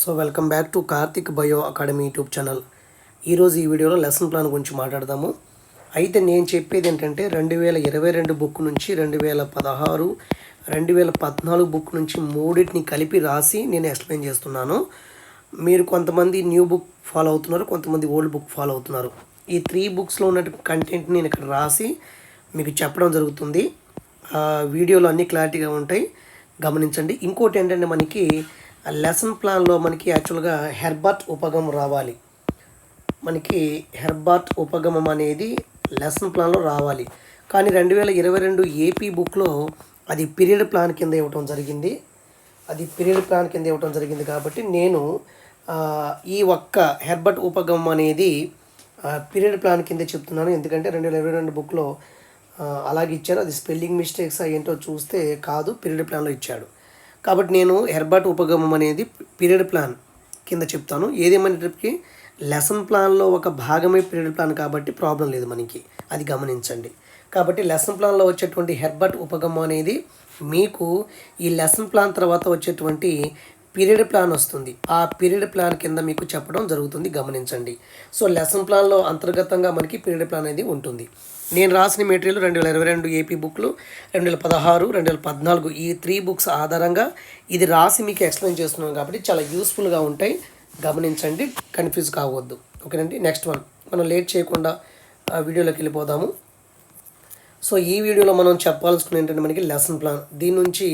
So welcome back to Karthik bio academy YouTube channel. ఈరోజు ఈ వీడియోలో లెసన్ ప్లాన్ గురించి మాట్లాడదాము. అయితే నేను చెప్పేది ఏంటంటే రెండు వేల ఇరవై రెండు బుక్ నుంచి రెండు వేల పదహారు రెండు వేల పద్నాలుగు బుక్ నుంచి మూడింటిని కలిపి రాసి నేను ఎక్స్ప్లెయిన్ చేస్తున్నాను. మీరు కొంతమంది న్యూ బుక్ ఫాలో అవుతున్నారు కొంతమంది ఓల్డ్ బుక్ ఫాలో అవుతున్నారు. ఈ త్రీ బుక్స్లో ఉన్న కంటెంట్ నేను ఇక్కడ రాసి మీకు చెప్పడం జరుగుతుంది. వీడియోలు వీడియోలో అన్ని క్లారిటీగా ఉంటాయి. గమనించండి. ఇంకోటి ఏంటంటే మనకి లెసన్ ప్లాన్లో మనకి యాక్చువల్గా హెర్బర్ట్ ఉపగమం రావాలి. మనకి హెర్బర్ట్ ఉపగమం అనేది లెసన్ ప్లాన్లో రావాలి. కానీ రెండు వేల ఇరవై రెండు ఏపీ బుక్లో అది పీరియడ్ ప్లాన్ కింద ఇవ్వటం జరిగింది. అది పీరియడ్ ప్లాన్ కింద ఇవ్వటం జరిగింది కాబట్టి నేను ఈ ఒక్క హెర్బర్ట్ ఉపగమం అనేది పీరియడ్ ప్లాన్ కింద చెప్తున్నాను. ఎందుకంటే రెండు వేల ఇరవై రెండు బుక్లో అలాగే ఇచ్చారు. అది స్పెల్లింగ్ మిస్టేక్స్ ఏంటో చూస్తే కాదు పీరియడ్ ప్లాన్లో ఇచ్చాడు. కాబట్టి నేను హెర్బర్ట్ ఉపగమం అనేది పీరియడ్ ప్లాన్ కింద చెప్తాను. ఏదేమైనప్పటికీ లెసన్ ప్లాన్లో ఒక భాగమే పీరియడ్ ప్లాన్ కాబట్టి ప్రాబ్లం లేదు మనకి. అది గమనించండి. కాబట్టి లెసన్ ప్లాన్లో వచ్చేటువంటి హెర్బర్ట్ ఉపగమం అనేది మీకు ఈ లెసన్ ప్లాన్ తర్వాత వచ్చేటువంటి పీరియడ్ ప్లాన్ వస్తుంది. ఆ పీరియడ్ ప్లాన్ కింద మీకు చెప్పడం జరుగుతుంది. గమనించండి. సో లెసన్ ప్లాన్లో అంతర్గతంగా మనకి పీరియడ్ ప్లాన్ అనేది ఉంటుంది. నేను రాసిన మెటీరియల్ రెండు వేల ఇరవై రెండు ఏపీ బుక్లు రెండు వేల పదహారు రెండు వేల పద్నాలుగు ఈ త్రీ బుక్స్ ఆధారంగా ఇది రాసి మీకు ఎక్స్ప్లెయిన్ చేస్తున్నాను కాబట్టి చాలా యూస్ఫుల్గా ఉంటాయి. గమనించండి కన్ఫ్యూజ్ కావద్దు. ఓకేనండి? నెక్స్ట్ వన్ మనం లేట్ చేయకుండా వీడియోలోకి వెళ్ళిపోదాము. సో ఈ వీడియోలో మనం చెప్పాల్సుకున్న ఏంటంటే మనకి లెసన్ ప్లాన్ దీని నుంచి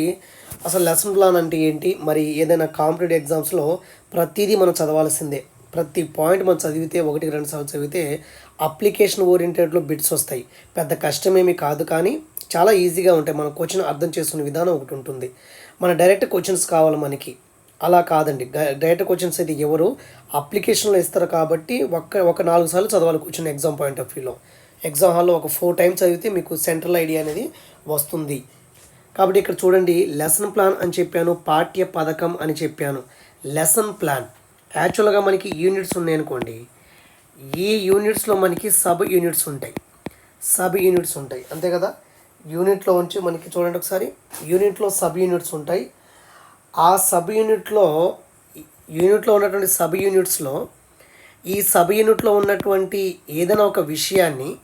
అసలు లెసన్ ప్లాన్ అంటే ఏంటి? మరి ఏదైనా కాంపిటేటివ్ ఎగ్జామ్స్లో ప్రతిదీ మనం చదవాల్సిందే. ప్రతి పాయింట్ మనం చదివితే ఒకటి రెండు సార్లు చదివితే అప్లికేషన్ ఓరియంటెడ్లో బిట్స్ వస్తాయి. పెద్ద కష్టమేమి కాదు కానీ చాలా ఈజీగా ఉంటాయి. మన క్వశ్చన్ అర్థం చేసుకునే విధానం ఒకటి ఉంటుంది. మన డైరెక్ట్ క్వశ్చన్స్ కావాలి మనకి. అలా కాదండి. డైరెక్ట్ క్వశ్చన్స్ అయితే ఎవరు అప్లికేషన్లో ఇస్తారు కాబట్టి ఒక్క ఒక నాలుగు సార్లు చదవాలి క్వశ్చన్ ఎగ్జామ్ పాయింట్ ఆఫ్ వ్యూలో. ఎగ్జామ్ హాల్లో ఒక ఫోర్ టైమ్స్ చదివితే మీకు సెంట్రల్ ఐడియా అనేది వస్తుంది. కాబట్టి ఇక్కడ చూడండి లెసన్ ప్లాన్ అని చెప్పాను పాఠ్య పథకం అని చెప్పాను. Lesson plan. యాక్చువల్గా మనకి యూనిట్స్ ఉన్నాయనుకోండి ఈ యూనిట్స్లో మనకి సబ్ యూనిట్స్ ఉంటాయి. సబ్ యూనిట్స్ ఉంటాయి. అంతే కదా? యూనిట్లో ఉంచి మనకి చూడండి ఒకసారి. యూనిట్లో సబ్ యూనిట్స్ ఉంటాయి. ఆ సబ్ యూనిట్లో యూనిట్లో ఉన్నటువంటి సబ్ యూనిట్స్లో ఈ సబ్ యూనిట్లో ఉన్నటువంటి ఏదైనా ఒక విషయాన్ని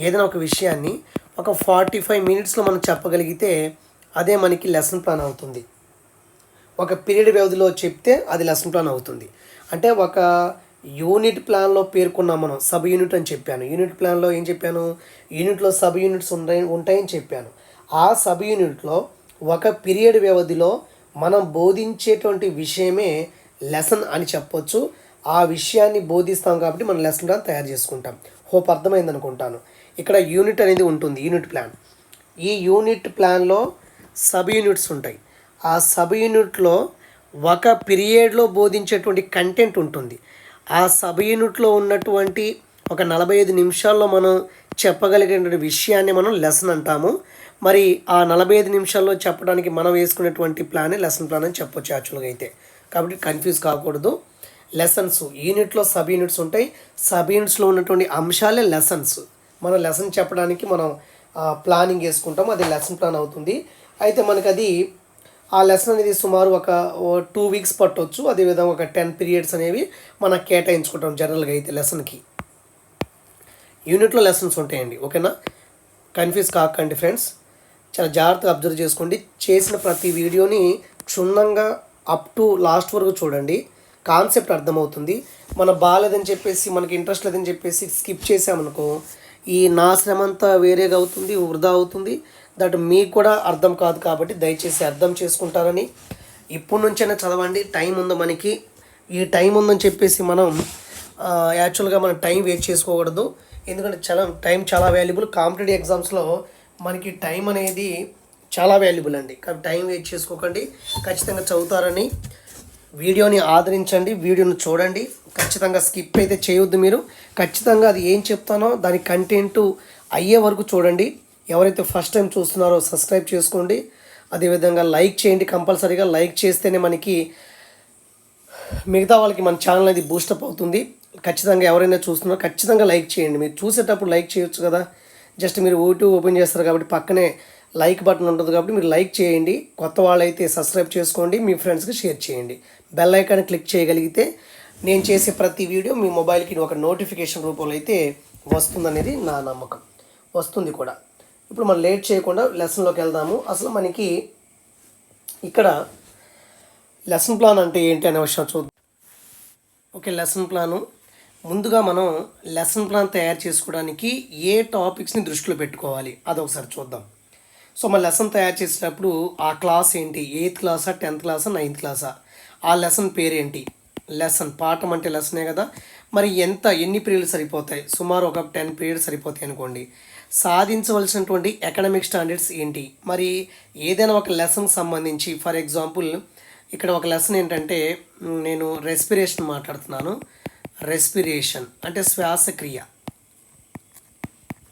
ఏదైనా ఒక విషయాన్ని ఒక ఫార్టీ ఫైవ్ మినిట్స్లో మనం చెప్పగలిగితే అదే మనకి లెసన్ ప్లాన్ అవుతుంది. ఒక పీరియడ్ వ్యవధిలో చెప్తే అది లెసన్ ప్లాన్ అవుతుంది. అంటే ఒక యూనిట్ ప్లాన్లో పేర్కొన్నాం మనం సబ్ యూనిట్ అని చెప్పాను. యూనిట్ ప్లాన్లో ఏం చెప్పాను? యూనిట్లో సబ్ యూనిట్స్ ఉంటాయి ఉంటాయని చెప్పాను. ఆ సబ్ యూనిట్లో ఒక పీరియడ్ వ్యవధిలో మనం బోధించేటువంటి విషయమే లెసన్ అని చెప్పొచ్చు. ఆ విషయాన్ని బోధిస్తాం కాబట్టి మనం లెసన్ ప్లాన్ తయారు చేసుకుంటాం. హోప్ అర్థమైంది అనుకుంటాను. ఇక్కడ యూనిట్ అనేది ఉంటుంది యూనిట్ ప్లాన్ ఈ యూనిట్ ప్లాన్లో సబ్ యూనిట్స్ ఉంటాయి. ఆ సబ్ యూనిట్లో ఒక పీరియడ్లో బోధించేటువంటి కంటెంట్ ఉంటుంది. ఆ సబ్ యూనిట్లో ఉన్నటువంటి ఒక నలభై ఐదు నిమిషాల్లో మనం చెప్పగలిగినటువంటి విషయాన్ని మనం లెసన్ అంటాము. మరి ఆ నలభై ఐదు నిమిషాల్లో చెప్పడానికి మనం వేసుకునేటువంటి ప్లానే లెసన్ ప్లాన్ అని చెప్పొచ్చు యాక్చువల్గా అయితే. కాబట్టి కన్ఫ్యూజ్ కాకూడదు. లెసన్స్ యూనిట్లో సబ్ యూనిట్స్ ఉంటాయి. సబ్ యూనిట్స్లో ఉన్నటువంటి అంశాలే లెసన్స్. మనం లెసన్ చెప్పడానికి మనం ప్లానింగ్ వేసుకుంటాం అది లెసన్ ప్లాన్ అవుతుంది. అయితే మనకు అది ఆ లెసన్ అనేది సుమారు ఒక టూ వీక్స్ పట్టవచ్చు అదేవిధంగా ఒక టెన్ పీరియడ్స్ అనేవి మనం కేటాయించుకుంటాం జనరల్గా అయితే లెసన్కి యూనిట్లో లెసన్స్ ఉంటాయండి ఓకేనా? కన్ఫ్యూజ్ కాకండి ఫ్రెండ్స్ చాలా జాగ్రత్తగా అబ్జర్వ్ చేసుకోండి. చేసిన ప్రతి వీడియోని క్షుణ్ణంగా అప్ టు లాస్ట్ వరకు చూడండి. కాన్సెప్ట్ అర్థమవుతుంది. మన బాగాలేదని చెప్పేసి మనకి ఇంట్రెస్ట్ లేదని చెప్పేసి స్కిప్ చేసామనుకో ఈ నా శ్రమంతా వేరేగా అవుతుంది వృధా అవుతుంది. దట్ మీకు కూడా అర్థం కాదు కాబట్టి దయచేసి అర్థం చేసుకుంటారని ఇప్పటి నుంచైనా చదవండి. టైం ఉంది మనకి. ఈ టైం ఉందని చెప్పేసి మనం యాక్చువల్గా మనం టైం వేస్ట్ చేసుకోకూడదు. ఎందుకంటే చాలా టైం చాలా వాల్యుబుల్ కాంపిటేటివ్ ఎగ్జామ్స్లో మనకి టైం అనేది చాలా వాల్యుబుల్ అండి. కాబట్టి టైం వేస్ట్ చేసుకోకండి. ఖచ్చితంగా చదువుతారని వీడియోని ఆదరించండి. వీడియోని చూడండి. ఖచ్చితంగా స్కిప్ అయితే చేయొద్దు మీరు. ఖచ్చితంగా అది ఏం చెప్తానో దాని కంటెంట్ అయ్యే వరకు చూడండి. ఎవరైతే ఫస్ట్ టైం చూస్తున్నారో సబ్స్క్రైబ్ చేసుకోండి. అదేవిధంగా లైక్ చేయండి. కంపల్సరీగా లైక్ చేస్తేనే మనకి మిగతా వాళ్ళకి మన ఛానల్ అనేది బూస్టప్ అవుతుంది. ఖచ్చితంగా ఎవరైనా చూస్తున్నారో ఖచ్చితంగా లైక్ చేయండి. మీరు చూసేటప్పుడు లైక్ చేయొచ్చు కదా. జస్ట్ మీరు యూట్యూబ్ ఓపెన్ చేస్తారు కాబట్టి పక్కనే లైక్ బటన్ ఉంటుంది కాబట్టి మీరు లైక్ చేయండి. కొత్త వాళ్ళైతే సబ్స్క్రైబ్ చేసుకోండి. మీ ఫ్రెండ్స్కి షేర్ చేయండి. బెల్ ఐకాన్ క్లిక్ చేయగలిగితే నేను చేసే ప్రతి వీడియో మీ మొబైల్కి ఒక నోటిఫికేషన్ రూపంలో అయితే వస్తుందనేది నా నమ్మకం. వస్తుంది కూడా. ఇప్పుడు మనం లేట్ చేయకుండా లెసన్లోకి వెళ్దాము. అసలు మనకి ఇక్కడ లెసన్ ప్లాన్ అంటే ఏంటి అనే విషయం చూద్దాం. Okay lesson plan. ముందుగా మనం లెసన్ ప్లాన్ తయారు చేసుకోవడానికి ఏ టాపిక్స్ని దృష్టిలో పెట్టుకోవాలి అదొకసారి చూద్దాం. సో మన లెసన్ తయారు చేసేటప్పుడు ఆ క్లాస్ ఏంటి? ఎయిత్ క్లాసా టెన్త్ క్లాసా నైన్త్ క్లాసా? ఆ లెసన్ పేరేంటి? లెసన్ పాఠం అంటే లెసనే కదా. మరి ఎంత ఎన్ని పీరియడ్లు సరిపోతాయి? సుమారు ఒక టెన్ పీరియడ్స్ సరిపోతాయి అనుకోండి. సాధించవలసినటువంటి ఎకడమిక్ స్టాండర్డ్స్ ఏంటి? మరి ఏదైనా ఒక లెసన్కి సంబంధించి ఫర్ ఎగ్జాంపుల్ ఇక్కడ ఒక లెసన్ ఏంటంటే నేను రెస్పిరేషన్ మాట్లాడుతున్నాను. రెస్పిరేషన్ అంటే శ్వాసక్రియ.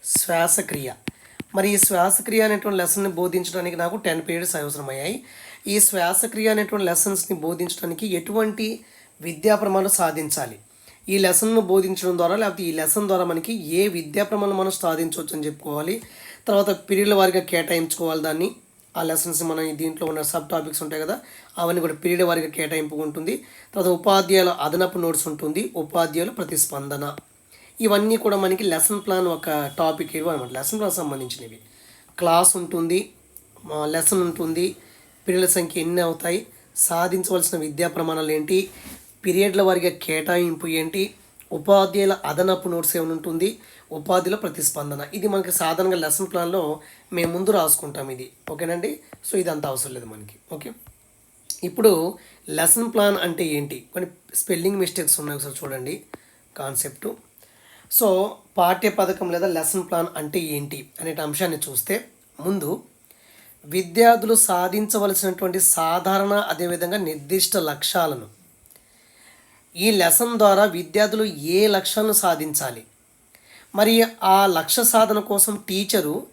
శ్వాసక్రియ. మరి ఈ శ్వాసక్రియ అనేటువంటి లెసన్ని బోధించడానికి నాకు టెన్ పీరియడ్స్ అవసరమయ్యాయి. ఈ శ్వాసక్రియ అనేటువంటి లెసన్స్ని బోధించడానికి ఎటువంటి విద్యా ప్రమాణాలు సాధించాలి? ఈ లెసన్ను బోధించడం ద్వారా లేకపోతే ఈ లెసన్ ద్వారా మనకి ఏ విద్యా ప్రమాణం మనం సాధించవచ్చు అని చెప్పుకోవాలి. తర్వాత పీరియడ్ల వారిగా కేటాయించుకోవాలి దాన్ని. ఆ లెసన్స్ మనం దీంట్లో ఉన్న సబ్ టాపిక్స్ ఉంటాయి కదా అవన్నీ కూడా పీరియడ్ వారిగా కేటాయింపు ఉంటుంది. తర్వాత ఉపాధ్యాయుల అదనపు నోట్స్ ఉంటుంది. ఉపాధ్యాయుల ప్రతిస్పందన. ఇవన్నీ కూడా మనకి లెసన్ ప్లాన్ ఒక టాపిక్ ఇవి అనమాట. లెసన్ ప్లాన్ సంబంధించినవి. క్లాస్ ఉంటుంది లెసన్ ఉంటుంది. పీరియడ్ల సంఖ్య ఎన్ని అవుతాయి? సాధించవలసిన విద్యా ప్రమాణాలు ఏంటి? పీరియడ్ల వారిగా కేటాయింపు ఏంటి? ఉపాధ్యాయుల అదనపు నోట్స్ ఏమైనా ఉంటుంది? ప్రతిస్పందన. ఇది మనకి సాధారణంగా లెసన్ ప్లాన్లో మేము ముందు రాసుకుంటాం ఇది. ఓకేనండి? సో ఇదంతా అవసరం లేదు మనకి. ఓకే? ఇప్పుడు లెసన్ ప్లాన్ అంటే ఏంటి? కొన్ని స్పెల్లింగ్ మిస్టేక్స్ ఉన్నాయి ఒకసారి చూడండి. కాన్సెప్టు సో పాఠ్య పథకం లేదా లెసన్ ప్లాన్ అంటే ఏంటి? అనే అంశాన్ని చూస్తే ముందు విద్యార్థులు సాధించవలసినటువంటి సాధారణ అదేవిధంగా నిర్దిష్ట లక్ష్యాలను ఈ లెసన్ ద్వారా విద్యార్థులు ఏ లక్ష్యాలను సాధించాలి? మరి ఆ లక్ష్య సాధన కోసం టీచరు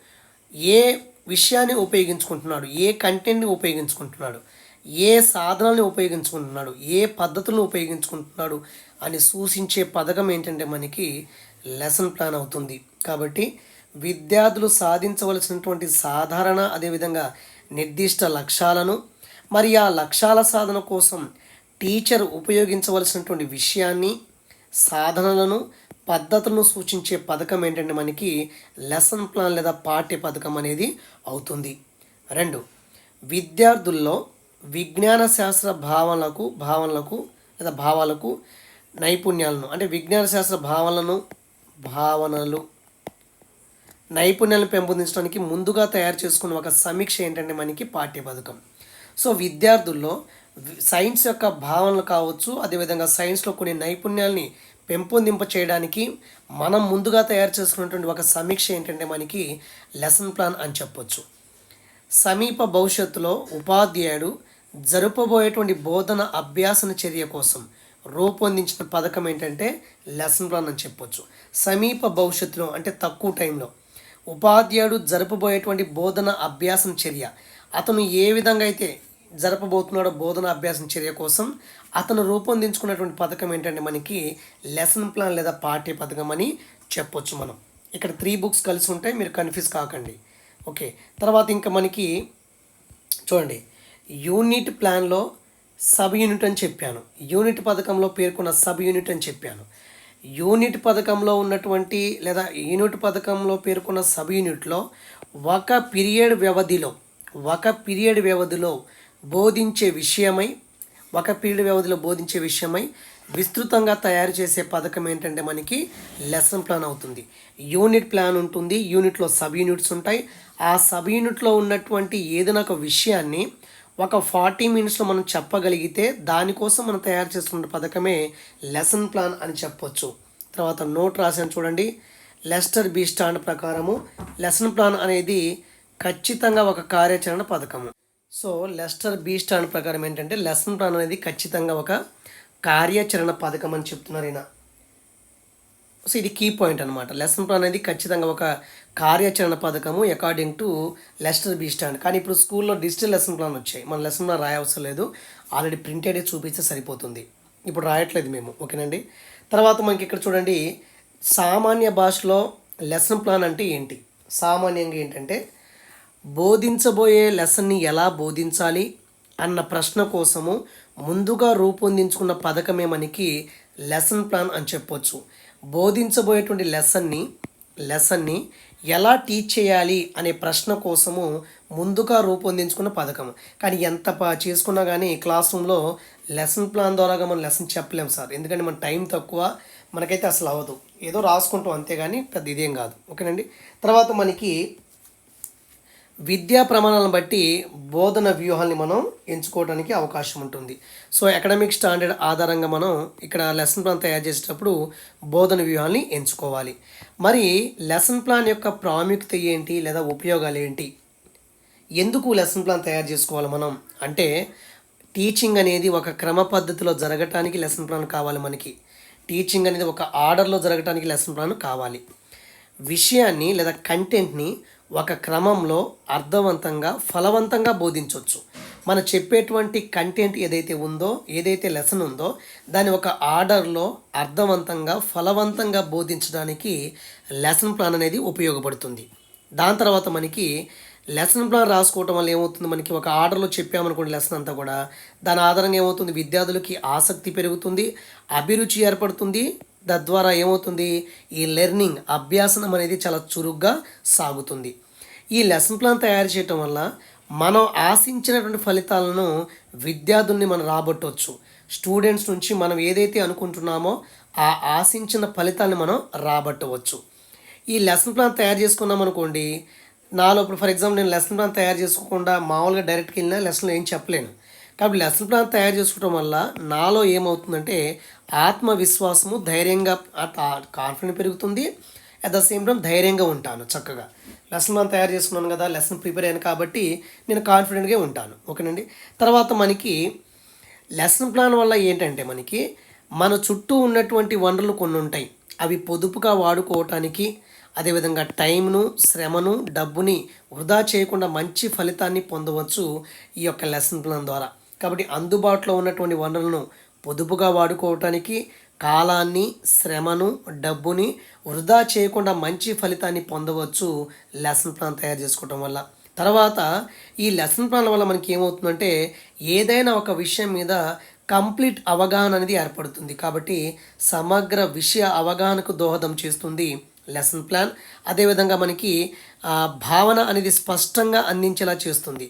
ఏ విషయాన్ని ఉపయోగించుకుంటున్నాడు? ఏ కంటెంట్ని ఉపయోగించుకుంటున్నాడు? ఏ సాధనాలను ఉపయోగించుకుంటున్నాడు? ఏ పద్ధతులను ఉపయోగించుకుంటున్నాడు? అని సూచించే పథకం ఏంటంటే మనకి లెసన్ ప్లాన్ అవుతుంది. కాబట్టి విద్యార్థులు సాధించవలసినటువంటి సాధారణ అదేవిధంగా నిర్దిష్ట లక్ష్యాలను మరి ఆ లక్ష్యాల సాధన కోసం టీచర్ ఉపయోగించవలసినటువంటి విషయాన్ని సాధనలను పద్ధతులను సూచించే పథకం ఏంటంటే మనకి లెసన్ ప్లాన్ లేదా పాఠ్య పథకం అనేది అవుతుంది. రెండు విద్యార్థుల్లో విజ్ఞాన శాస్త్ర భావనలకు భావనలకు లేదా భావాలకు నైపుణ్యాలను అంటే విజ్ఞాన శాస్త్ర భావనలను భావనలు నైపుణ్యాలను పెంపొందించడానికి ముందుగా తయారు చేసుకున్న ఒక సమీక్ష ఏంటంటే మనకి పాఠ్య పథకం. సో విద్యార్థుల్లో సైన్స్ యొక్క భావనలు కావచ్చు అదేవిధంగా సైన్స్లో కొన్ని నైపుణ్యాల్ని పెంపొందింప చేయడానికి మనం ముందుగా తయారు చేసుకున్నటువంటి ఒక సమీక్ష ఏంటంటే మనకి లెసన్ ప్లాన్ అని చెప్పొచ్చు. సమీప భవిష్యత్తులో ఉపాధ్యాయుడు జరుపబోయేటువంటి బోధన అభ్యాసన చర్య కోసం రూపొందించిన పథకం ఏంటంటే లెసన్ ప్లాన్ అని చెప్పొచ్చు. సమీప భవిష్యత్తులో అంటే తక్కువ టైంలో ఉపాధ్యాయుడు జరపబోయేటువంటి బోధన అభ్యాసన చర్య. అతను ఏ విధంగా అయితే జరపబోతున్నాడో బోధన అభ్యాసం చర్య కోసం అతను రూపొందించుకున్నటువంటి పథకం ఏంటంటే మనకి లెసన్ ప్లాన్ లేదా పాఠ్య పథకం అని చెప్పొచ్చు మనం. ఇక్కడ త్రీ బుక్స్ కలిసి ఉంటాయి మీరు కన్ఫ్యూజ్ కాకండి. ఓకే తర్వాత ఇంకా మనకి చూడండి. యూనిట్ ప్లాన్లో సబ్ యూనిట్ అని చెప్పాను. యూనిట్ పథకంలో పేర్కొన్న సబ్ యూనిట్ అని చెప్పాను. యూనిట్ పథకంలో ఉన్నటువంటి లేదా యూనిట్ పథకంలో పేర్కొన్న సబ్ యూనిట్లో ఒక పీరియడ్ వ్యవధిలో ఒక పీరియడ్ వ్యవధిలో బోధించే విషయమై ఒక పీరియడ్ వ్యవధిలో బోధించే విషయమై విస్తృతంగా తయారు చేసే పథకం ఏంటంటే మనకి లెసన్ ప్లాన్ అవుతుంది. యూనిట్ ప్లాన్ ఉంటుంది యూనిట్లో సబ్ యూనిట్స్ ఉంటాయి. ఆ సబ్ యూనిట్లో ఉన్నటువంటి ఏదైనా ఒక విషయాన్ని ఒక ఫార్టీ మినిట్స్లో మనం చెప్పగలిగితే దానికోసం మనం తయారు చేసుకున్న పథకమే లెసన్ ప్లాన్ అని చెప్పొచ్చు. తర్వాత నోట్ రాశాను చూడండి. లెస్టర్ బీ స్టాండ్ ప్రకారము లెసన్ ప్లాన్ అనేది ఖచ్చితంగా ఒక కార్యాచరణ పథకము. సో లెస్టర్ బీ స్టాండ్ ప్రకారం ఏంటంటే లెసన్ ప్లాన్ అనేది ఖచ్చితంగా ఒక కార్యాచరణ పథకం అని చెప్తున్నారు ఈయన. సో ఇది కీ పాయింట్ అనమాట లెసన్ ప్లాన్ అనేది ఖచ్చితంగా ఒక కార్యాచరణ పథకము according to Lester B Stand. కానీ ఇప్పుడు స్కూల్లో డిజిటల్ లెసన్ ప్లాన్ వచ్చాయి. మన లెసన్ ప్లాన్ రాయవసరం లేదు. ఆల్రెడీ ప్రింటెడ్ చూపిస్తే సరిపోతుంది. ఇప్పుడు రాయట్లేదు మేము. ఓకేనండి? తర్వాత మనకి ఇక్కడ చూడండి. సామాన్య భాషలో లెసన్ ప్లాన్ అంటే ఏంటి? సామాన్యంగా ఏంటంటే బోధించబోయే లెసన్ని ఎలా బోధించాలి అన్న ప్రశ్న కోసము ముందుగా రూపొందించుకున్న పథకమే మనకి లెసన్ ప్లాన్ అని చెప్పొచ్చు. బోధించబోయేటువంటి లెసన్ని లెసన్ని ఎలా టీచ్ చేయాలి అనే ప్రశ్న కోసము ముందుగా రూపొందించుకున్న పథకం. కానీ ఎంత ప చేసుకున్నా కానీ క్లాస్ రూమ్లో లెసన్ ప్లాన్ ద్వారాగా మనం లెసన్ చెప్పలేం సార్. ఎందుకంటే మన టైం తక్కువ మనకైతే అసలు అవ్వదు. ఏదో రాసుకుంటాం అంతేగాని పెద్ద ఇదేం కాదు. ఓకేనండి? తర్వాత మనకి విద్యా ప్రమాణాలను బట్టి బోధన వ్యూహాల్ని మనం ఎంచుకోవడానికి అవకాశం ఉంటుంది. సో అకాడమిక్ స్టాండర్డ్ ఆధారంగా మనం ఇక్కడ లెసన్ ప్లాన్ తయారు చేసేటప్పుడు బోధన వ్యూహాల్ని ఎంచుకోవాలి. మరి లెసన్ ప్లాన్ యొక్క ప్రాముఖ్యత ఏంటి? లేదా ఉపయోగాలు ఏంటి? ఎందుకు లెసన్ ప్లాన్ తయారు చేసుకోవాలి మనం? అంటే టీచింగ్ అనేది ఒక క్రమ పద్ధతిలో జరగటానికి లెసన్ ప్లాన్ కావాలి మనకి. టీచింగ్ అనేది ఒక ఆర్డర్లో జరగటానికి లెసన్ ప్లాన్ కావాలి. విషయాన్ని లేదా కంటెంట్ని ఒక క్రమంలో అర్థవంతంగా ఫలవంతంగా బోధించవచ్చు మనం చెప్పేటువంటి కంటెంట్ ఏదైతే ఉందో ఏదైతే లెసన్ ఉందో దాని ఒక ఆర్డర్లో అర్థవంతంగా ఫలవంతంగా బోధించడానికి లెసన్ ప్లాన్ అనేది ఉపయోగపడుతుంది. దాని తర్వాత మనకి లెసన్ ప్లాన్ రాసుకోవటం వల్ల ఏమవుతుంది? మనకి ఒక ఆర్డర్లో చెప్పామనుకోండి లెసన్ అంతా కూడా దాని ఆధారంగా ఏమవుతుంది? విద్యార్థులకి ఆసక్తి పెరుగుతుంది అభిరుచి ఏర్పడుతుంది తద్వారా ఏమవుతుంది? ఈ లెర్నింగ్ అభ్యాసనం అనేది చాలా చురుగ్గా సాగుతుంది. ఈ లెసన్ ప్లాన్ తయారు చేయటం వల్ల మనం ఆశించినటువంటి ఫలితాలను విద్యార్థుల్ని మనం రాబట్టవచ్చు స్టూడెంట్స్ నుంచి మనం ఏదైతే అనుకుంటున్నామో ఆ ఆశించిన ఫలితాన్ని మనం రాబట్టవచ్చు. ఈ లెసన్ ప్లాన్ తయారు చేసుకున్నాం అనుకోండి నాలో ఇప్పుడు ఫర్ ఎగ్జాంపుల్ నేను లెసన్ ప్లాన్ తయారు చేసుకోకుండా మామూలుగా డైరెక్ట్కి వెళ్ళినా లెసన్లో ఏం చెప్పలేను. కాబట్టి లెసన్ ప్లాన్ తయారు చేసుకోవడం వల్ల నాలో ఏమవుతుందంటే ఆత్మవిశ్వాసము ధైర్యంగా కాన్ఫిడెంట్ పెరుగుతుంది. అట్ ద సేమ్ టైం ధైర్యంగా ఉంటాను చక్కగా. లెసన్ ప్లాన్ తయారు చేసుకున్నాను కదా లెసన్ ప్రిపేర్ అయ్యాను కాబట్టి నేను కాన్ఫిడెంట్గా ఉంటాను. ఓకేనండి? తర్వాత మనకి లెసన్ ప్లాన్ వల్ల ఏంటంటే మనకి మన చుట్టూ ఉన్నటువంటి వనరులు కొన్ని ఉంటాయి. అవి పొదుపుగా వాడుకోవటానికి అదేవిధంగా టైంను శ్రమను డబ్బుని వృధా చేయకుండా మంచి ఫలితాన్ని పొందవచ్చు ఈ యొక్క లెసన్ ప్లాన్ ద్వారా. కాబట్టి అందుబాటులో ఉన్నటువంటి వనరులను పొదుపుగా వాడుకోవటానికి కాలాన్ని శ్రమను డబ్బుని వృధా చేయకుండా మంచి ఫలితాన్ని పొందవచ్చు లెసన్ ప్లాన్ తయారు చేసుకోవటం వల్ల. తర్వాత ఈ లెసన్ ప్లాన్ వల్ల మనకి ఏమవుతుందంటే ఏదైనా ఒక విషయం మీద కంప్లీట్ అవగాహన అనేది ఏర్పడుతుంది. కాబట్టి సమగ్ర విషయ అవగాహనకు దోహదం చేస్తుంది. Lesson plan. అదేవిధంగా మనకి భావన అనేది స్పష్టంగా అందించేలా చేస్తుంది.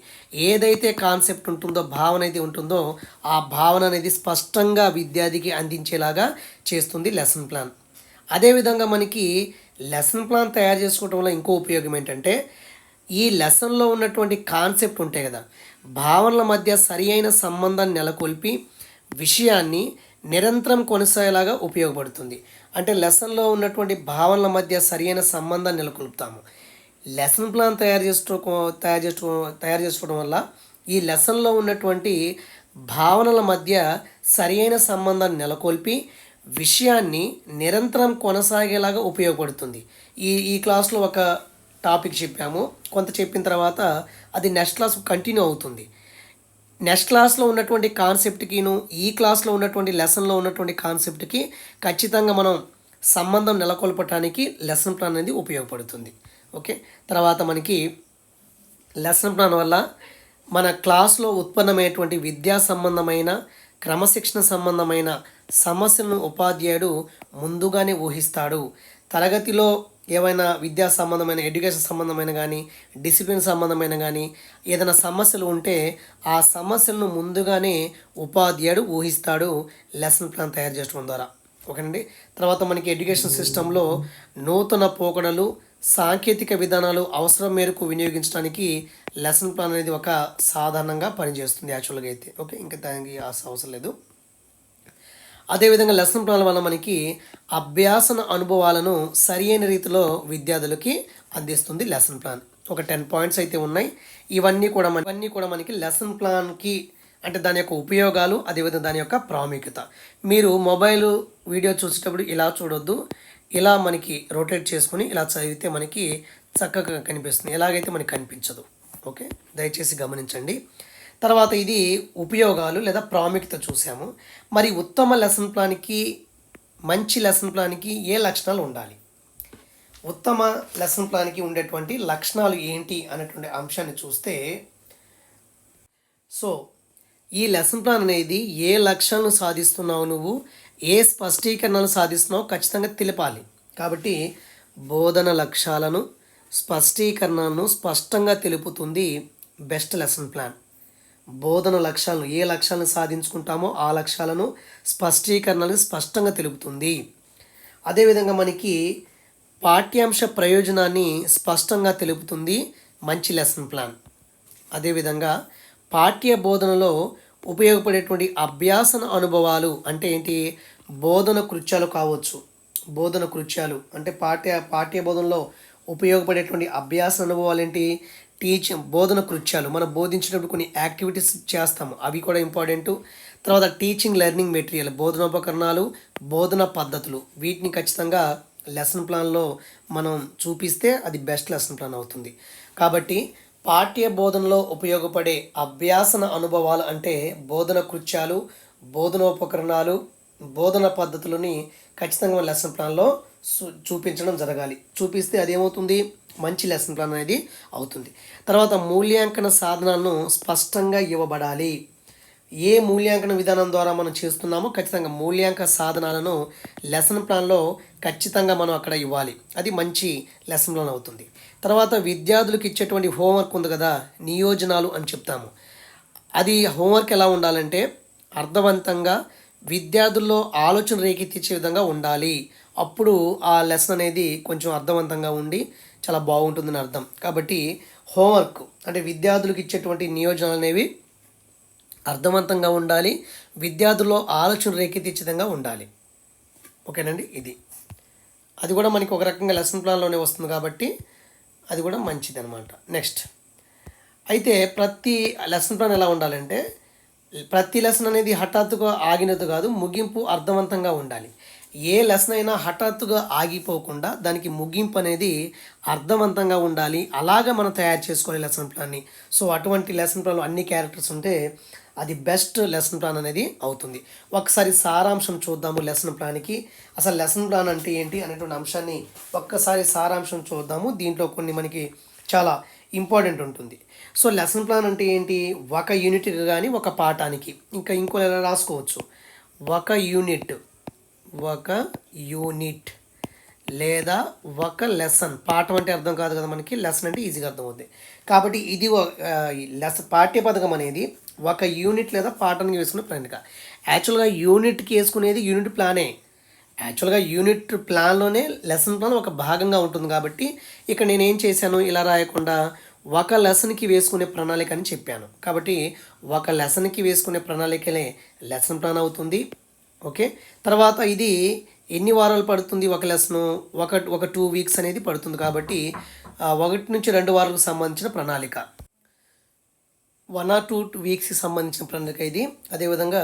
ఏదైతే కాన్సెప్ట్ ఉంటుందో భావన అయితే ఉంటుందో ఆ భావన అనేది స్పష్టంగా విద్యార్థికి అందించేలాగా చేస్తుంది లెసన్ ప్లాన్. అదేవిధంగా మనకి లెసన్ ప్లాన్ తయారు చేసుకోవడం వల్ల ఇంకో ఉపయోగం ఏంటంటే ఈ లెసన్లో ఉన్నటువంటి కాన్సెప్ట్ ఉంటాయి కదా భావనల మధ్య సరి అయిన సంబంధాన్ని నెలకొల్పి విషయాన్ని నిరంతరం కొనసాగేలాగా ఉపయోగపడుతుంది. అంటే లెసన్లో ఉన్నటువంటి భావనల మధ్య సరైన సంబంధాన్ని నెలకొల్పుతాము. లెసన్ ప్లాన్ తయారు చేసుకో తయారు చేసుకో తయారు చేసుకోవడం వల్ల ఈ లెసన్లో ఉన్నటువంటి భావనల మధ్య సరైన సంబంధాన్ని నెలకొల్పి విషయాన్ని నిరంతరం కొనసాగేలాగా ఉపయోగపడుతుంది. ఈ ఈ క్లాస్లో ఒక టాపిక్ చెప్పాము. కొంత చెప్పిన తర్వాత అది నెక్స్ట్ క్లాస్ కంటిన్యూ అవుతుంది. నెక్స్ట్ క్లాస్లో ఉన్నటువంటి కాన్సెప్ట్కిను ఈ క్లాస్లో ఉన్నటువంటి లెసన్లో ఉన్నటువంటి కాన్సెప్ట్కి ఖచ్చితంగా మనం సంబంధం నెలకొల్పటానికి లెసన్ ప్లాన్ అనేది ఉపయోగపడుతుంది. ఓకే తర్వాత మనకి లెసన్ ప్లాన్ వల్ల మన క్లాస్లో ఉత్పన్నమైనటువంటి విద్యా సంబంధమైన క్రమశిక్షణ సంబంధమైన సమస్యలను ఉపాధ్యాయుడు ముందుగానే ఊహిస్తాడు. తరగతిలో ఏవైనా విద్యా సంబంధమైన ఎడ్యుకేషన్ సంబంధమైన కానీ డిసిప్లిన్ సంబంధమైన కానీ ఏదైనా సమస్యలు ఉంటే ఆ సమస్యలను ముందుగానే ఉపాధ్యాయుడు ఊహిస్తాడు లెసన్ ప్లాన్ తయారు చేయడం ద్వారా. ఓకేనండి? తర్వాత మనకి ఎడ్యుకేషన్ సిస్టంలో నూతన పోకడలు సాంకేతిక విధానాలు అవసరం మేరకు వినియోగించడానికి లెసన్ ప్లాన్ అనేది ఒక సాధారణంగా పనిచేస్తుంది యాక్చువల్గా అయితే. ఓకే? ఇంకా దానికి ఆస- అవసరం లేదు. అదేవిధంగా లెసన్ ప్లాన్ వల్ల మనకి అభ్యాసన అనుభవాలను సరియైన రీతిలో విద్యార్థులకి అందిస్తుంది లెసన్ ప్లాన్ ఒక టెన్ పాయింట్స్ అయితే ఉన్నాయి. ఇవన్నీ కూడా మన ఇవన్నీ కూడా మనకి లెసన్ ప్లాన్కి అంటే దాని యొక్క ఉపయోగాలు అదేవిధంగా దాని యొక్క ప్రాముఖ్యత. మీరు మొబైల్ వీడియో చూసేటప్పుడు ఇలా చూడొద్దు. ఇలా మనకి రొటేట్ చేసుకుని ఇలా చదివితే మనకి చక్కగా కనిపిస్తుంది. ఎలాగైతే మనకి కనిపించదు. ఓకే? దయచేసి గమనించండి. తర్వాత ఇది ఉపయోగాలు లేదా ప్రాముఖ్యత చూసాము. మరి ఉత్తమ లెసన్ ప్లాన్కి మంచి లెసన్ ప్లాన్కి ఏ లక్షణాలు ఉండాలి? ఉత్తమ లెసన్ ప్లాన్కి ఉండేటువంటి లక్షణాలు ఏంటి అనేటువంటి అంశాన్ని చూస్తే సో ఈ లెసన్ ప్లాన్ అనేది ఏ లక్ష్యాలను సాధిస్తున్నావు నువ్వు ఏ స్పష్టీకరణలు సాధిస్తున్నావు ఖచ్చితంగా తెలిపాలి. కాబట్టి బోధన లక్ష్యాలను స్పష్టీకరణను స్పష్టంగా తెలుపుతుంది బెస్ట్ లెసన్ ప్లాన్ బోధన లక్ష్యాలను ఏ లక్ష్యాలను సాధించుకుంటామో ఆ లక్ష్యాలను స్పష్టీకరణలు స్పష్టంగా తెలుపుతుంది. అదేవిధంగా మనకి పాఠ్యాంశ ప్రయోజనాన్ని స్పష్టంగా తెలుపుతుంది మంచి లెసన్ ప్లాన్. అదేవిధంగా పాఠ్య బోధనలో ఉపయోగపడేటువంటి అభ్యాసన అనుభవాలు అంటే ఏంటి? బోధన కృత్యాలు కావచ్చు. బోధన కృత్యాలు అంటే పాఠ్య పాఠ్య బోధనలో ఉపయోగపడేటువంటి అభ్యాస అనుభవాలు ఏంటి? టీచింగ్ బోధన కృత్యాలు. మనం బోధించినప్పుడు కొన్ని యాక్టివిటీస్ చేస్తాము. అవి కూడా ఇంపార్టెంట్. తర్వాత టీచింగ్ లెర్నింగ్ మెటీరియల్ బోధనోపకరణాలు బోధన పద్ధతులు. వీటిని ఖచ్చితంగా లెసన్ ప్లాన్లో మనం చూపిస్తే అది బెస్ట్ లెసన్ ప్లాన్ అవుతుంది. కాబట్టి పాఠ్య బోధనలో ఉపయోగపడే అభ్యాసన అనుభవాలు అంటే బోధన కృత్యాలు బోధనోపకరణాలు బోధన పద్ధతులని ఖచ్చితంగా మన లెసన్ ప్లాన్లో చూపించడం జరగాలి. చూపిస్తే అదేమవుతుంది? మంచి లెసన్ ప్లాన్ అనేది అవుతుంది. తర్వాత మూల్యాంకన సాధనాలను స్పష్టంగా ఇవ్వబడాలి. ఏ మూల్యాంకన విధానం ద్వారా మనం చేస్తున్నామో ఖచ్చితంగా మూల్యాంక సాధనాలను లెసన్ ప్లాన్లో ఖచ్చితంగా మనం అక్కడ ఇవ్వాలి. అది మంచి లెసన్ ప్లాన్ అవుతుంది. తర్వాత విద్యార్థులకు ఇచ్చేటువంటి హోంవర్క్ ఉంది కదా నియోజనాలు అని చెప్తాము. అది హోంవర్క్ ఎలా ఉండాలంటే అర్థవంతంగా విద్యార్థుల్లో ఆలోచన రేకెత్తించే విధంగా ఉండాలి. అప్పుడు ఆ లెసన్ అనేది కొంచెం అర్థవంతంగా ఉండి చాలా బాగుంటుందని అర్థం. కాబట్టి హోంవర్క్ అంటే విద్యార్థులకు ఇచ్చేటువంటి నియోజనాలు అనేవి అర్థవంతంగా ఉండాలి విద్యార్థుల్లో ఆలోచన రేకెత్తిచ్చితంగా ఉండాలి. ఓకేనండి? ఇది. అది కూడా మనకి ఒక రకంగా లెసన్ ప్లాన్లోనే వస్తుంది కాబట్టి అది కూడా మంచిది అనమాట నెక్స్ట్ అయితే ప్రతి లెసన్ ప్లాన్ ఎలా ఉండాలంటే ప్రతి లెసన్ అనేది హఠాత్తుగా ఆగినది కాదు ముగింపు అర్థవంతంగా ఉండాలి. ఏ లెసన్ అయినా హఠాత్తుగా ఆగిపోకుండా దానికి ముగింపు అనేది అర్థవంతంగా ఉండాలి. అలాగా మనం తయారు చేసుకోవాలి లెసన్ ప్లాన్ని. సో అటువంటి లెసన్ ప్లాన్లో అన్ని క్యారెక్టర్స్ ఉంటే అది బెస్ట్ లెసన్ ప్లాన్ అనేది అవుతుంది. ఒకసారి సారాంశం చూద్దాము లెసన్ ప్లాన్కి. అసలు లెసన్ ప్లాన్ అంటే ఏంటి అనేటువంటి అంశాన్ని ఒక్కసారి సారాంశం చూద్దాము. దీంట్లో కొన్ని మనకి చాలా ఇంపార్టెంట్ ఉంటుంది. సో లెసన్ ప్లాన్ అంటే ఏంటి? ఒక యూనిట్కి కానీ ఒక పాఠానికి. ఇంకా ఇంకో ఎలా రాసుకోవచ్చు? ఒక యూనిట్. ఒక యూనిట్ లేదా ఒక లెసన్. పాఠం అంటే అర్థం కాదు కదా మనకి. లెసన్ అంటే ఈజీగా అర్థమవుతుంది కాబట్టి ఇది లెసన్ పాఠ్య పథకం అనేది ఒక యూనిట్ లేదా పాఠానికి వేసుకునే ప్రణాళిక. యాక్చువల్గా యూనిట్కి వేసుకునేది యూనిట్ ప్లానే. యాక్చువల్గా యూనిట్ ప్లాన్లోనే లెసన్ ప్లాన్ ఒక భాగంగా ఉంటుంది కాబట్టి ఇక్కడ నేను ఏం చేశాను? ఇలా రాయకుండా ఒక లెసన్కి వేసుకునే ప్రణాళిక అని చెప్పాను. కాబట్టి ఒక లెసన్కి వేసుకునే ప్రణాళికలే లెసన్ ప్లాన్ అవుతుంది. ఓకే? తర్వాత ఇది ఎన్ని వారాలు పడుతుంది ఒక లెసన్? ఒక ఒక టూ వీక్స్ అనేది పడుతుంది కాబట్టి ఒకటి నుంచి రెండు వారాలకు సంబంధించిన ప్రణాళిక. వన్ ఆర్ టూ వీక్స్కి సంబంధించిన ప్రణాళిక ఇది. అదేవిధంగా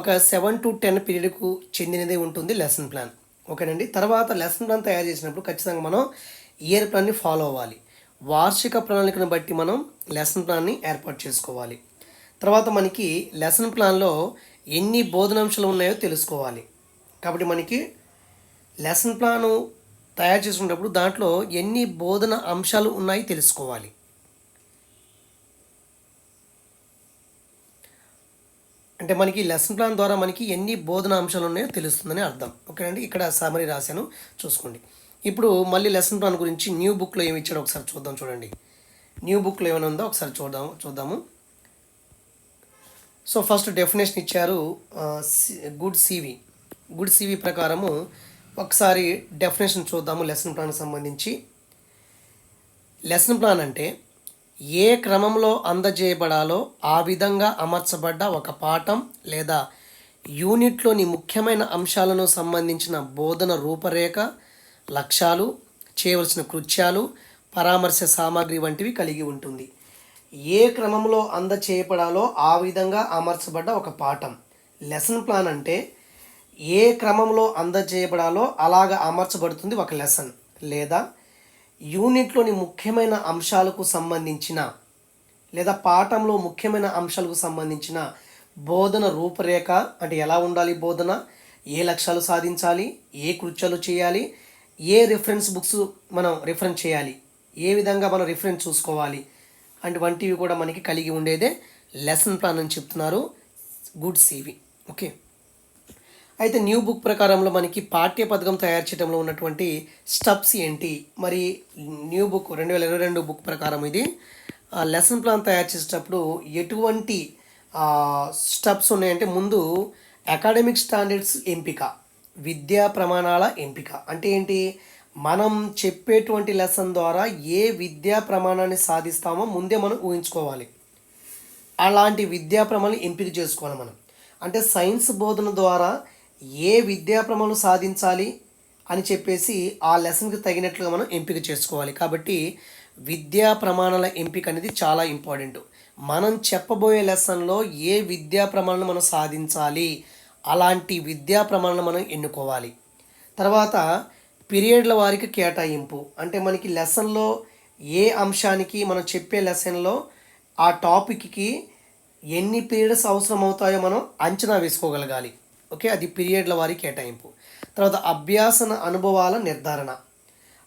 ఒక సెవెన్ టు టెన్ పీరియడ్కు చెందినదే ఉంటుంది లెసన్ ప్లాన్. ఓకేనండి? తర్వాత లెసన్ ప్లాన్ తయారు చేసినప్పుడు ఖచ్చితంగా మనం ఇయర్ ప్లాన్ని ఫాలో అవ్వాలి. వార్షిక ప్రణాళికను బట్టి మనం లెసన్ ప్లాన్ని ఏర్పాటు చేసుకోవాలి. తర్వాత మనకి లెసన్ ప్లాన్లో ఎన్ని బోధనాంశాలు ఉన్నాయో తెలుసుకోవాలి. కాబట్టి మనకి లెసన్ ప్లాను తయారు చేసుకునేటప్పుడు దాంట్లో ఎన్ని బోధన అంశాలు ఉన్నాయో తెలుసుకోవాలి. అంటే మనకి లెసన్ ప్లాన్ ద్వారా మనకి ఎన్ని బోధన అంశాలు ఉన్నాయో తెలుస్తుందని అర్థం. ఓకేనండి ఇక్కడ సమరీ రాశాను. చూసుకోండి. ఇప్పుడు మళ్ళీ లెసన్ ప్లాన్ గురించి న్యూ బుక్లో ఏమి ఇచ్చాడో ఒకసారి చూద్దాం చూడండి. న్యూ బుక్లో ఏమైనా ఉందో? ఒకసారి చూద్దాం చూద్దాము. సో ఫస్ట్ డెఫినేషన్ ఇచ్చారు గుడ్ సివి గుడ్ సివి ప్రకారము ఒకసారి డెఫినేషన్ చూద్దాము లెసన్ ప్లాన్కి సంబంధించి. లెసన్ ప్లాన్ అంటే ఏ క్రమంలో అందజేయబడాలో ఆ విధంగా అమర్చబడ్డ ఒక పాఠం లేదా యూనిట్లోని ముఖ్యమైన అంశాలను సంబంధించిన బోధన రూపరేఖ లక్ష్యాలు చేయవలసిన కృత్యాలు పరామర్శ సామాగ్రి వంటివి కలిగి ఉంటుంది. ఏ క్రమంలో అందచేయబడాలో ఆ విధంగా అమర్చబడ్డ ఒక పాఠం. లెసన్ ప్లాన్ అంటే ఏ క్రమంలో అందజేయబడాలో అలాగ అమర్చబడుతుంది ఒక లెసన్. లేదా యూనిట్లోని ముఖ్యమైన అంశాలకు సంబంధించిన లేదా పాఠంలో ముఖ్యమైన అంశాలకు సంబంధించిన బోధన రూపరేఖ అంటే ఎలా ఉండాలి బోధన? ఏ లక్ష్యాలు సాధించాలి? ఏ కృత్యాలు చేయాలి? ఏ రిఫరెన్స్ బుక్స్ మనం రిఫరెన్స్ చేయాలి? ఏ విధంగా మనం రిఫరెన్స్ చూసుకోవాలి? అండ్ వంటివి కూడా మనకి కలిగి ఉండేదే లెసన్ ప్లాన్ అని చెప్తున్నారు. Good C. ఓకే. అయితే న్యూ బుక్ ప్రకారంలో మనకి పాఠ్య పథకం తయారు చేయడంలో ఉన్నటువంటి స్టెప్స్ ఏంటి? మరి న్యూ బుక్ రెండు వేల ఇరవై రెండు బుక్ ప్రకారం ఇది. లెసన్ ప్లాన్ తయారు చేసేటప్పుడు ఎటువంటి స్టెప్స్ ఉన్నాయంటే ముందు అకాడమిక్ స్టాండర్డ్స్ ఎంపిక విద్యా ప్రమాణాల ఎంపిక. అంటే ఏంటి? మనం చెప్పేటువంటి లెసన్ ద్వారా ఏ విద్యా ప్రమాణాన్ని సాధిస్తామో ముందే మనం ఊహించుకోవాలి. అలాంటి విద్యా ప్రమాణాలు ఎంపిక చేసుకోవాలి మనం. అంటే సైన్స్ బోధన ద్వారా ఏ విద్యా ప్రమాణం సాధించాలి అని చెప్పేసి ఆ లెసన్కి తగినట్లుగా మనం ఎంపిక చేసుకోవాలి. కాబట్టి విద్యా ప్రమాణాల ఎంపిక అనేది చాలా ఇంపార్టెంట్. మనం చెప్పబోయే లెసన్లో ఏ విద్యా ప్రమాణం మనం సాధించాలి అలాంటి విద్యా ప్రమాణం మనం ఎన్నుకోవాలి. తర్వాత పీరియడ్ల వారికి కేటాయింపు. అంటే మనకి లెసన్లో ఏ అంశానికి మనం చెప్పే లెసన్లో ఆ టాపిక్కి ఎన్ని పీరియడ్స్ అవసరం అవుతాయో మనం అంచనా వేసుకోగలగాలి. ఓకే? అది పీరియడ్ల వారి కేటాయింపు. తర్వాత అభ్యాసన అనుభవాల నిర్ధారణ.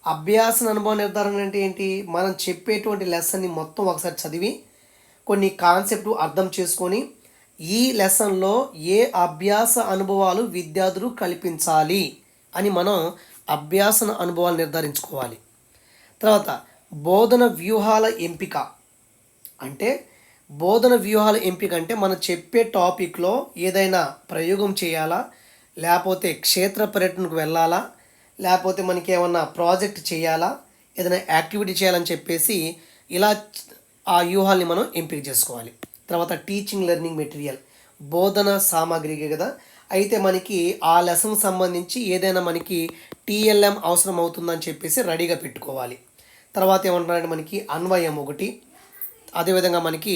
అభ్యాసన అనుభవ నిర్ధారణ అంటే ఏంటి? మనం చెప్పేటువంటి లెసన్ని మొత్తం ఒకసారి చదివి కొన్ని కాన్సెప్ట్ అర్థం చేసుకొని ఈ లెసన్లో ఏ అభ్యాస అనుభవాలు విద్యార్థులు కల్పించాలి అని మనం అభ్యాసన అనుభవాలు నిర్ధారించుకోవాలి. తర్వాత బోధన వ్యూహాల ఎంపిక. అంటే బోధన వ్యూహాల ఎంపిక అంటే మనం చెప్పే టాపిక్లో ఏదైనా ప్రయోగం చేయాలా? లేకపోతే క్షేత్ర పర్యటనకు వెళ్ళాలా? లేకపోతే మనకి ఏమన్నా ప్రాజెక్ట్ చేయాలా? ఏదైనా యాక్టివిటీ చేయాలని చెప్పేసి ఇలా ఆ వ్యూహాల్ని మనం ఎంపిక చేసుకోవాలి. తర్వాత టీచింగ్ లెర్నింగ్ మెటీరియల్. బోధన సామాగ్రి కదా? అయితే మనకి ఆ లెసన్ సంబంధించి ఏదైనా మనకి టీఎల్ఎం అవసరం అవుతుందని చెప్పేసి రెడీగా పెట్టుకోవాలి. తర్వాత ఏమంటున్నారంటే మనకి అన్వయం ఒకటి అదేవిధంగా మనకి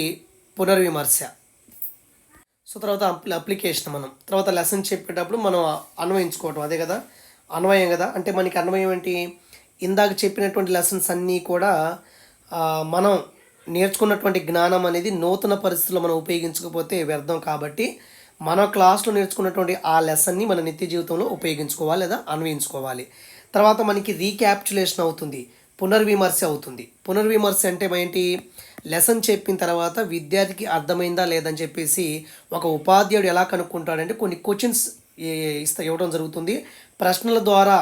పునర్విమర్శ. సో తర్వాత అప్లికేషన్ మనం తర్వాత లెసన్ చెప్పేటప్పుడు మనం అన్వయించుకోవటం అదే కదా? అన్వయం కదా? అంటే మనకి అన్వయం ఏంటి? ఇందాక చెప్పినటువంటి లెసన్స్ అన్నీ కూడా మనం నేర్చుకున్నటువంటి జ్ఞానం అనేది నూతన పరిస్థితుల్లో మనం ఉపయోగించకపోతే వ్యర్థం కాబట్టి మన క్లాస్లో నేర్చుకున్నటువంటి ఆ లెసన్ని మన నిత్య జీవితంలో ఉపయోగించుకోవాలి లేదా అన్వయించుకోవాలి. తర్వాత మనకి రీక్యాప్చులేషన్ అవుతుంది పునర్విమర్శ అవుతుంది. పునర్విమర్శ అంటే ఏంటి? లెసన్ చెప్పిన తర్వాత విద్యార్థికి అర్థమైందా లేదని చెప్పేసి ఒక ఉపాధ్యాయుడు ఎలా కనుక్కుంటాడంటే కొన్ని క్వశ్చన్స్ ఇస్తా ఇవ్వడం జరుగుతుంది. ప్రశ్నల ద్వారా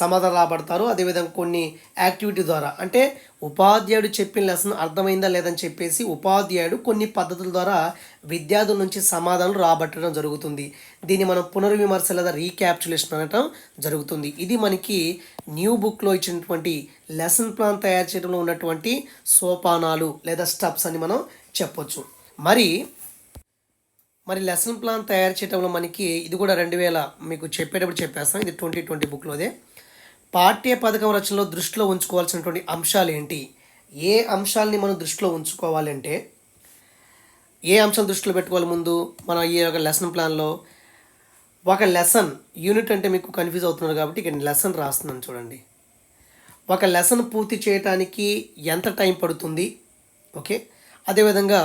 సమాధానం రాబడతారు. అదేవిధంగా కొన్ని యాక్టివిటీ ద్వారా. అంటే ఉపాధ్యాయుడు చెప్పిన లెసన్ అర్థమైందా లేదని చెప్పేసి ఉపాధ్యాయుడు కొన్ని పద్ధతుల ద్వారా విద్యార్థుల నుంచి సమాధానం రాబట్టడం జరుగుతుంది. దీన్ని మనం పునర్విమర్శ లేదా రీక్యాప్చులేషన్ అనటం జరుగుతుంది. ఇది మనకి న్యూ బుక్లో ఇచ్చినటువంటి లెసన్ ప్లాన్ తయారు చేయడంలో ఉన్నటువంటి సోపానాలు లేదా స్టెప్స్ అని మనం చెప్పొచ్చు. మరి మరి లెసన్ ప్లాన్ తయారు చేయడంలో మనకి ఇది కూడా రెండు వేల మీకు చెప్పేటప్పుడు చెప్పేస్తాం. ఇది ట్వంటీ ట్వంటీ బుక్లోదే పాఠ్య పథకం రచనలో దృష్టిలో ఉంచుకోవాల్సినటువంటి అంశాలు ఏంటి? ఏ అంశాలని మనం దృష్టిలో ఉంచుకోవాలంటే ఏ అంశం దృష్టిలో పెట్టుకోవాలి ముందు? మన ఈ యొక్క లెసన్ ప్లాన్లో ఒక లెసన్ యూనిట్ అంటే మీకు కన్ఫ్యూజ్ అవుతున్నారు కాబట్టి ఇక్కడ లెసన్ రాస్తున్నాను చూడండి. ఒక లెసన్ పూర్తి చేయడానికి ఎంత టైం పడుతుంది? ఓకే? అదేవిధంగా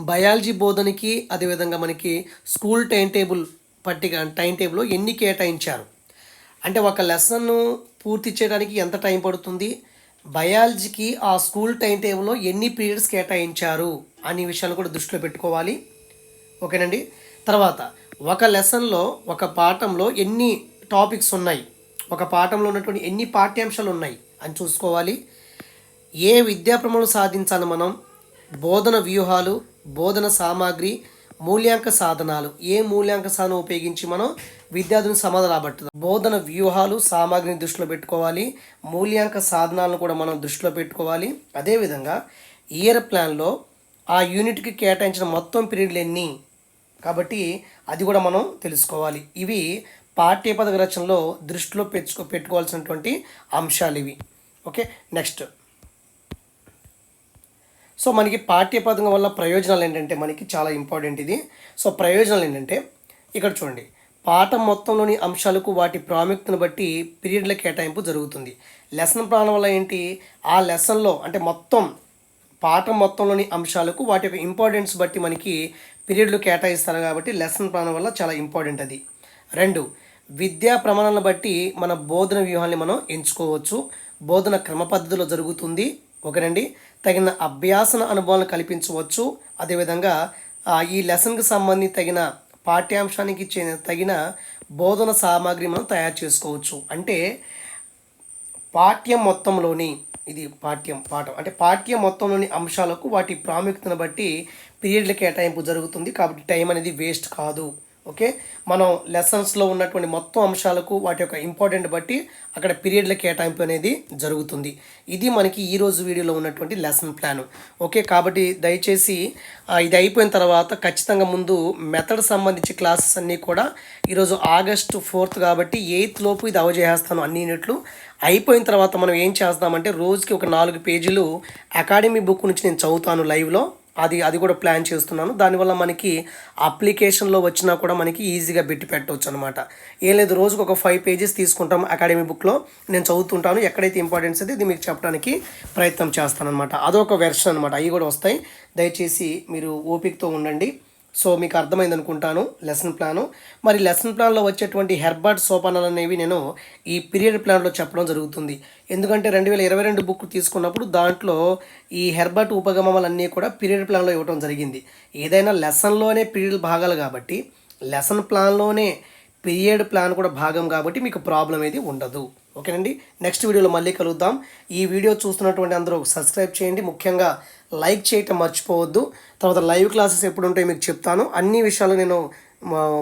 బయాలజీ బోధనకి అదేవిధంగా మనకి స్కూల్ టైం టేబుల్ పట్టిక టైం టేబుల్లో ఎన్ని కేటాయించారు? అంటే ఒక లెసన్ పూర్తి చేయడానికి ఎంత టైం పడుతుంది? బయాలజీకి ఆ స్కూల్ టైం టేబుల్లో ఎన్ని పీరియడ్స్ కేటాయించారు అనే విషయాలు కూడా దృష్టిలో పెట్టుకోవాలి. ఓకేనండి? తర్వాత ఒక లెసన్లో ఒక పాఠంలో ఎన్ని టాపిక్స్ ఉన్నాయి? ఒక పాఠంలో ఉన్నటువంటి ఎన్ని పాఠ్యాంశాలు ఉన్నాయి అని చూసుకోవాలి. ఏ విద్యా ప్రమాణం సాధించాలి మనం? బోధన వ్యూహాలు బోధన సామాగ్రి మూల్యాంక సాధనాలు. ఏ మూల్యాంక సాధనం ఉపయోగించి మనం విద్యార్థులను సమాధానం రాబట్టుదాం. బోధన వ్యూహాలు సామాగ్రిని దృష్టిలో పెట్టుకోవాలి. మూల్యాంక సాధనాలను కూడా మనం దృష్టిలో పెట్టుకోవాలి. అదేవిధంగా ఇయర్ ప్లాన్లో ఆ యూనిట్కి కేటాయించిన మొత్తం పీరియడ్లు ఎన్ని? కాబట్టి అది కూడా మనం తెలుసుకోవాలి. ఇవి పాఠ్యపదక రచనలో దృష్టిలో పెంచుకో పెట్టుకోవాల్సినటువంటి అంశాలు ఇవి. Okay next. సో మనకి పాఠ్యపథకం వల్ల ప్రయోజనాలు ఏంటంటే మనకి చాలా ఇంపార్టెంట్ ఇది. సో ప్రయోజనాలు ఏంటంటే ఇక్కడ చూడండి. పాఠం మొత్తంలోని అంశాలకు వాటి ప్రాముఖ్యతను బట్టి పీరియడ్ల కేటాయింపు జరుగుతుంది. లెసన్ ప్లాన్ వల్ల ఏంటి? ఆ లెసన్లో అంటే మొత్తం పాఠం మొత్తంలోని అంశాలకు వాటి యొక్క ఇంపార్టెన్స్ బట్టి మనకి పీరియడ్లు కేటాయిస్తారు కాబట్టి లెసన్ ప్లాన్ వల్ల చాలా ఇంపార్టెంట్ అది. రెండు విద్యా ప్రమాణాలను బట్టి మన బోధన వ్యూహాన్ని మనం ఎంచుకోవచ్చు. బోధన క్రమ పద్ధతిలో జరుగుతుంది. ఓకేనండి తగిన అభ్యాసన అనుభవాలను కల్పించవచ్చు. అదేవిధంగా ఈ లెసన్కి సంబంధించి తగిన పాఠ్యాంశానికి చెందిన తగిన బోధన సామాగ్రి మనం తయారు చేసుకోవచ్చు. అంటే పాఠ్యం మొత్తంలోని ఇది పాఠ్యం పాఠం అంటే పాఠ్యం మొత్తంలోని అంశాలకు వాటి ప్రాముఖ్యతను బట్టి పీరియడ్ల కేటాయింపు జరుగుతుంది. కాబట్టి టైం అనేది వేస్ట్ కాదు. ఓకే? మనం లెసన్స్లో ఉన్నటువంటి మొత్తం అంశాలకు వాటి యొక్క ఇంపార్టెంట్ బట్టి అక్కడ పీరియడ్ల కేటాయింపు అనేది జరుగుతుంది. ఇది మనకి ఈరోజు వీడియోలో ఉన్నటువంటి లెసన్ ప్లాన్ ఓకే? కాబట్టి దయచేసి ఇది అయిపోయిన తర్వాత ఖచ్చితంగా ముందు మెథడ్ సంబంధించి క్లాసెస్ అన్నీ కూడా ఈరోజు ఆగస్టు ఫోర్త్ కాబట్టి ఎయిత్ లోపు ఇది అవజేస్తాను అన్ని యూనిట్లు. అయిపోయిన తర్వాత మనం ఏం చేస్తామంటే రోజుకి ఒక నాలుగు పేజీలు అకాడమీ బుక్ నుంచి నేను చదువుతాను లైవ్లో అది అది కూడా ప్లాన్ చేస్తున్నాను. దానివల్ల మనకి అప్లికేషన్లో వచ్చినా కూడా మనకి ఈజీగా పెట్టి పెట్టవచ్చు అనమాట ఏం లేదు రోజుకు ఒక ఫైవ్ పేజెస్ తీసుకుంటాం అకాడమీ బుక్లో నేను చదువుతుంటాను ఎక్కడైతే ఇంపార్టెన్స్ అయితే ఇది మీకు చెప్పడానికి ప్రయత్నం చేస్తాను అనమాట అదొక వెర్షన్ అనమాట అవి కూడా వస్తాయి. దయచేసి మీరు ఓపికతో ఉండండి. సో మీకు అర్థమైంది అనుకుంటాను లెసన్ ప్లాను మరి లెసన్ ప్లాన్లో వచ్చేటువంటి హెర్బర్ట్ సోపానాలు అనేవి నేను ఈ పీరియడ్ ప్లాన్లో చెప్పడం జరుగుతుంది. ఎందుకంటే రెండు వేల ఇరవై రెండు బుక్ తీసుకున్నప్పుడు దాంట్లో ఈ హెర్బర్ట్ ఉపగమములన్నీ కూడా పీరియడ్ ప్లాన్లో ఇవ్వడం జరిగింది. ఏదైనా లెసన్లోనే పీరియడ్ భాగాలు కాబట్టి లెసన్ ప్లాన్లోనే పీరియడ్ ప్లాన్ కూడా భాగం కాబట్టి మీకు ప్రాబ్లం ఏది ఉండదు. ఓకేనండి? నెక్స్ట్ వీడియోలో మళ్ళీ కలుద్దాం. ఈ వీడియో చూస్తున్నటువంటి అందరూ సబ్స్క్రైబ్ చేయండి. ముఖ్యంగా లైక్ చేయటం మర్చిపోవద్దు. తర్వాత లైవ్ క్లాసెస్ ఎప్పుడు ఉంటాయో మీకు చెప్తాను. అన్ని విషయాలు నేను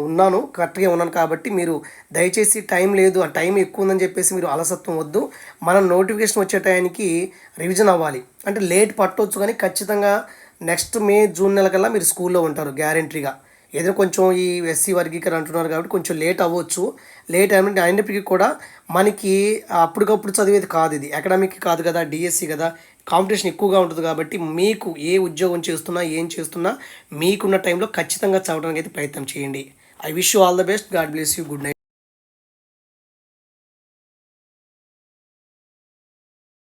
ఉన్నాను. కరెక్ట్గా ఉన్నాను కాబట్టి మీరు దయచేసి టైం లేదు. ఆ టైం ఎక్కువ ఉందని చెప్పేసి మీరు అలసత్వం వద్దు. మనం నోటిఫికేషన్ వచ్చే టైంకి రివిజన్ అవ్వాలి. అంటే లేట్ పట్టవచ్చు కానీ ఖచ్చితంగా నెక్స్ట్ మే జూన్ నెల కల్లా మీరు స్కూల్లో ఉంటారు గ్యారంటీగా. ఏదో కొంచెం ఈ ఎస్సీ వర్గీకరణ అంటున్నారు కాబట్టి కొంచెం లేట్ అవ్వచ్చు. లేట్ అయినప్పటికీ అయినప్పటికీ కూడా మనకి అప్పటికప్పుడు చదివేది కాదు ఇది. అకాడమిక్ కాదు కదా డిఎస్సి కదా. కాంపిటీషన్ ఎక్కువగా ఉంటుంది కాబట్టి మీకు ఏ ఉద్యోగం చేస్తున్నా ఏం చేస్తున్నా మీకున్న టైంలో ఖచ్చితంగా చదవడానికి అయితే ప్రయత్నం చేయండి. I wish you all the best God bless you good night